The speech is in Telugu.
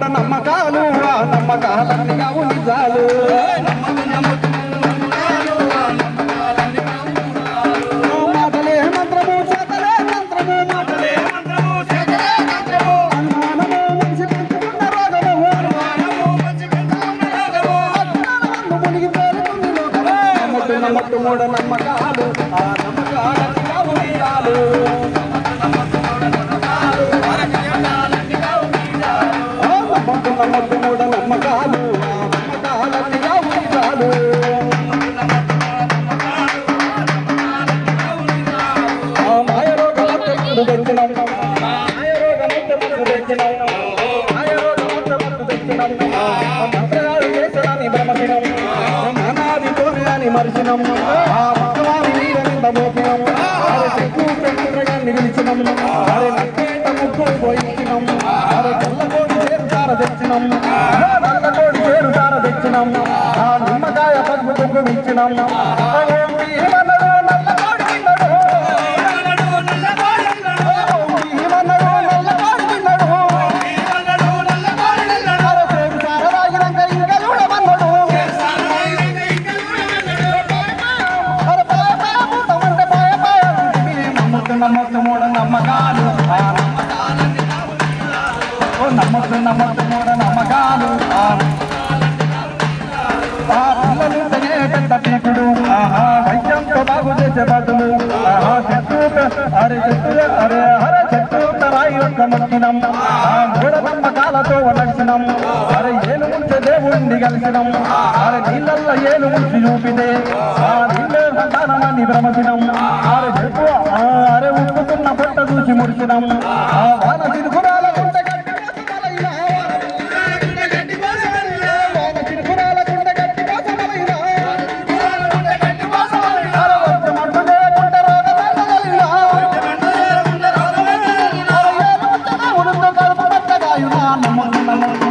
నమ్ముకున్నాడ నమ్మకాలు ఆ నమ్మకాలన్నీ కావు నిజాలు. మూఢనమ్మకాలు. ఆ ఆ నమ్మకం ఆ నమ్మకాలన్నీ కావు ఆ మాయరోగమంతా తెచ్చినాం తెచ్చినాం భ్రమసినాం మరిచినాం ఆ మీద నింద మోపినాం అరే చెక్కు నిలిచినాం అరే చేరు సార తెచ్చినాం నల్లకోడి చేరు సార తెచ్చినాం ఆ నిమ్మకాయ పసుపు కుంకు ఇచ్చినాం. ఓం భీమన్నదో నమ్మకాలు నమ్మొద్దు నమ్మొద్దు మూడ నమ్మకాలు ఆ పిల్లలు తనే పెద్ద పీకుడు ఆహా వైద్యంతో బాగు చేసే బదులు ఆహా చెట్టు అరే చెట్టు అరే హర చెట్టు రాయి యొక్క మొక్కినం ఆ మూఢ నమ్మకాలతో నడిచినం అరే ఏలు ముంచే దేవుణ్ణి కలిసినం అరే నీళ్ళల్లో ఏలు ముంచి చూపితే ఆ నీళ్ళే సంతానమని భ్రమసినం అరే చెట్టు అరే ఉక్కుతున్న పొట్ట చూసి మురిసినం ఆ వాన తిరుగురాల అరే ఏలు ముంచే